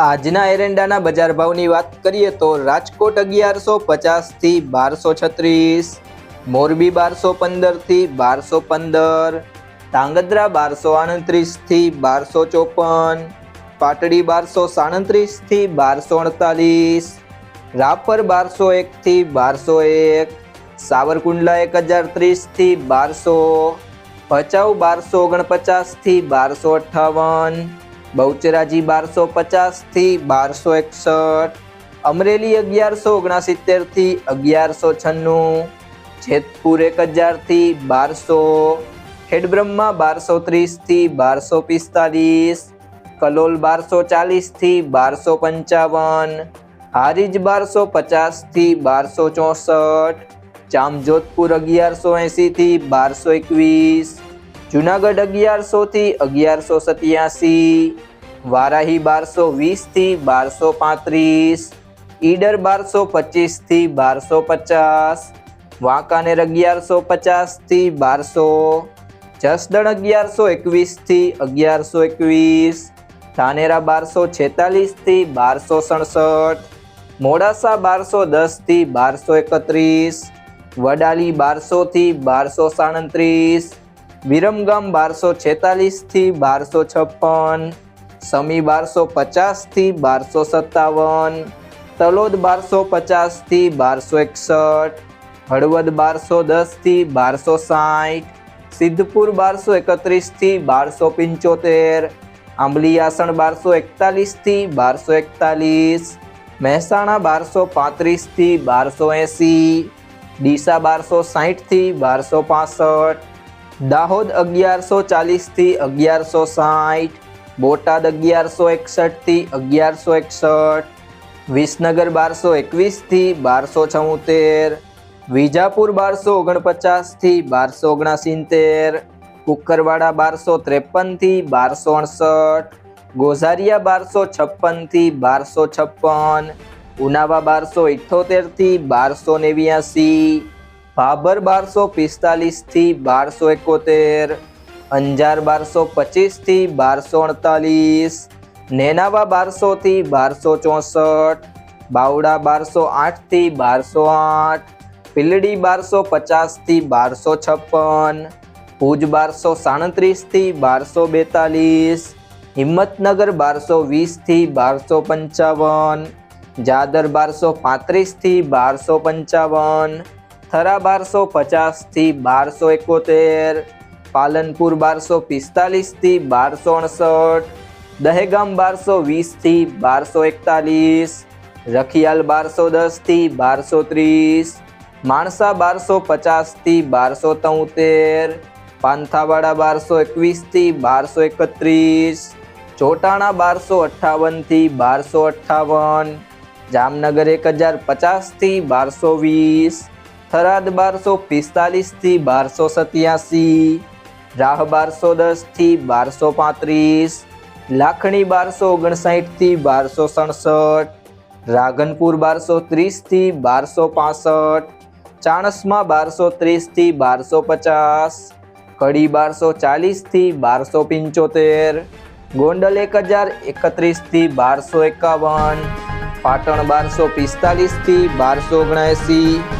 આજના એરંડાના બજાર ભાવની વાત કરીએ તો રાજકોટ અગિયારસો પચાસથી બારસો છત્રીસ, મોરબી બારસો પંદરથી બારસો પંદર, ધાંગધ્રા બારસો આડત્રીસથી બારસો ચોપન, પાટડી બારસો સાડત્રીસથી બારસો અડતાલીસ, રાપર બારસો એકથી બારસો એક, સાવરકુંડલા એક હજાર ત્રીસથી બારસો, ભચાઉ બારસો ઓગણપચાસથી બારસો અઠ્ઠાવન બહુચરાજી બારસો પચાસથી બારસો એકસઠ. અમરેલી અગિયારસો ઓગણસિત્તેરથી અગિયારસો છન્નું. જેતપુર એક હજારથી બારસો. ખેડબ્રહ્મા બારસો ત્રીસથી બારસો પિસ્તાલીસ. કલોલ બારસો ચાલીસથી બારસો પંચાવન. હારીજ બારસો પચાસથી બારસો ચોસઠ. જામજોધપુર અગિયારસો એંસીથી બારસો એકવીસ. જુનાગઢ અગિયારસોથી અગિયારસો સત્યાસી, વારાહી બારસો વીસથી બારસો પાંત્રીસ, ઈડર બારસો પચીસથી બારસો પચાસ, વાંકાનેર અગિયારસો પચાસથી બારસો, જસદણ અગિયારસો એકવીસથી અગિયારસો એકવીસ, ધાનેરા બારસો છેતાલીસથી બારસો સડસઠ, મોડાસા બારસો દસથી બારસો એકત્રીસ, વડાલી બારસોથી બારસો સાડત્રીસ વિરમગામ બારસો છેતાલીસથી બારસો છપ્પન, સમી બારસો પચાસથી બારસો સત્તાવન, તલોદ બારસો પચાસથી બારસો એકસઠ, હળવદ બારસો દસથી બારસો સાઠ, સિદ્ધપુર બારસો એકત્રીસથી બારસો પંચોતેર આંબલીયાસણ બારસો એકતાલીસથી બારસો એકતાલીસ, મહેસાણા બારસો પાંત્રીસથી બારસો એંસી, ડીસા બારસો સાહીઠથી બારસો પાસઠ દાહોદ અગિયારસો ચાલીસથી અગિયારસો સાઠ, બોટાદ અગિયારસો એકસઠથી અગિયારસો એકસઠ, વિસનગર બારસો એકવીસથી બારસો છોતેર વિજાપુર બારસો ઓગણપચાસથી બારસો ઓગણસિત્તેર, કુકરવાડા બારસો ત્રેપનથી બારસો અડસઠ, ગોઝારિયા બારસો છપ્પનથી બારસો છપ્પન, ઉનાવા બારસો ઇઠ્ઠોતેરથી બારસો નેવ્યાસી ભાભર બારસો પિસ્તાલીસથી બારસો એકોતેર, અંજાર બારસો પચીસથી બારસો અડતાલીસ, નેનાવા બારસોથી બારસો ચોસઠ, બાવડા બારસો આઠથી બારસો આઠ, પીલડી બારસો પચાસથી બારસો છપ્પન, ભુજ બારસો સાડત્રીસથી બારસો બેતાલીસ, હિંમતનગર બારસો વીસથી બારસો પંચાવન, જાદર બારસો પાંત્રીસથી બારસો પંચાવન થરા બારસો પચાસથી બારસો એકોતેર, પાલનપુર બારસો પિસ્તાલીસથી બારસો અડસઠ, દહેગામ બારસો વીસથી બારસો એકતાલીસ, રખિયાલ બારસો દસથી બારસો ત્રીસ, માણસા બારસો પચાસથી બારસો તોતેર, પાંથાવાડા બારસો એકવીસથી બારસો એકત્રીસ, ચોટાણા બારસો અઠ્ઠાવનથી બારસો અઠ્ઠાવન, જામનગર એક હજાર પચાસથી બારસો વીસ થરાદ બારસો પિસ્તાલીસથી બારસો સત્યાસી, રાહ બારસો દસથી બારસો પાંત્રીસ, લાખણી બારસો ઓગણસાઠથી બારસો સડસઠ રાધનપુર બારસો ત્રીસથી બારસો પાસઠ, ચાણસમાં બારસો ત્રીસથી બારસો પચાસ, કડી બારસો ચાલીસથી બારસો પંચોતેર, ગોંડલ એક હજાર એકત્રીસથી બારસો એકાવન, પાટણ બારસો પિસ્તાલીસથી બારસો ઓગણએંસી